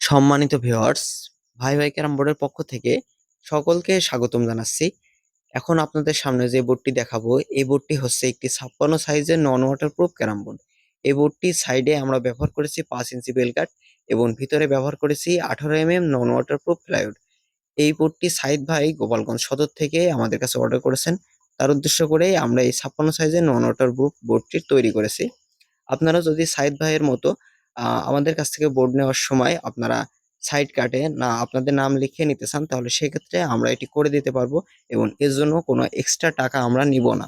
সম্মানিত ভিউয়ার্স ভাই ভাই ক্যারাম বোর্ডের পক্ষ থেকে সকলকে স্বাগতম জানাচ্ছি। এখন আপনাদের সামনে যে বোর্ডটি দেখাবো, এই বোর্ডটি হচ্ছে একটি ছাপ্পান্ন সাইজের নন ওয়াটারপ্রুফ ক্যারাম বোর্ড। এই বোর্ডটির সাইডে আমরা ব্যবহার করেছি পাঁচ ইঞ্চি বেলকাট এবং ভিতরে ব্যবহার করেছি আঠারো M M non waterproof plywood এই বোর্ডটি সাইদ ভাই গোপালগঞ্জ সদর থেকে আমাদের কাছে অর্ডার করেছেন। তার উদ্দেশ্য করেই আমরা এই ছাপ্পান্ন সাইজের নন ওয়াটারপ্রুফ বোর্ডটি তৈরি করেছি। আপনারা যদি সাইদ ভাইয়ের মতো আমাদের কাছ থেকে বোর্ড নেওয়ার সময় আপনারা সাইড কাটে না আপনাদের নাম লিখে নিতে চান, তাহলে সেক্ষেত্রে আমরা এটি করে দিতে পারব এবং এর জন্য কোনো এক্সট্রা টাকা আমরা নিব না।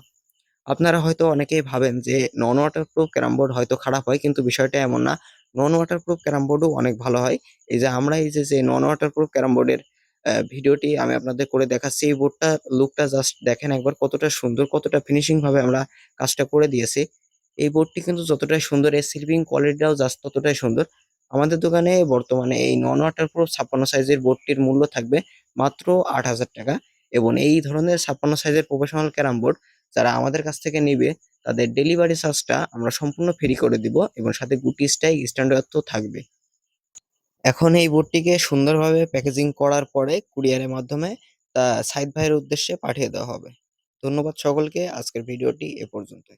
আপনারা হয়তো অনেকেই ভাবেন যে নন ওয়াটারপ্রুফ ক্যারাম বোর্ড হয়তো খারাপ হয়, কিন্তু বিষয়টা এমন না। নন ওয়াটারপ্রুফ ক্যারাম বোর্ডও অনেক ভালো হয়। এই যে আমরা এই যে যে নন ওয়াটারপ্রুফ ক্যারাম বোর্ডের ভিডিওটি আমি আপনাদের করে দেখাচ্ছি, এই বোর্ডটা লুকটা জাস্ট দেখেন একবার কতটা সুন্দর, কতটা ফিনিশিং ভাবে আমরা কাজটা করে দিয়েছি। এই বোর্ডটি কিন্তু যতটাই সুন্দর, এর স্লিপিং কোয়ালিটিটাও জাস্ট ততটাই সুন্দর। আমাদের দোকানে বর্তমানে এই নন ওয়াটারপ্রুফ ছাপ্পান্ন সাইজের বোর্ডটির মূল্য থাকবে মাত্র আট হাজার টাকা এবং এই ধরনের ছাপ্পান্ন সাইজের প্রফেশনাল ক্যারাম বোর্ড যারা আমাদের কাছ থেকে নিবে, তাদের ডেলিভারি চার্জটা আমরা সম্পূর্ণ ফ্রি করে দিব এবং সাথে গুটি স্টাইক স্ট্যান্ডার্ড তো থাকবে এখন এই বোর্ডটিকে সুন্দরভাবে প্যাকেজিং করার পরে কুরিয়ারের মাধ্যমে তা সাইদ ভাইয়ের উদ্দেশ্যে পাঠিয়ে দেওয়া হবে। ধন্যবাদ সকলকে, আজকের ভিডিওটি এ পর্যন্ত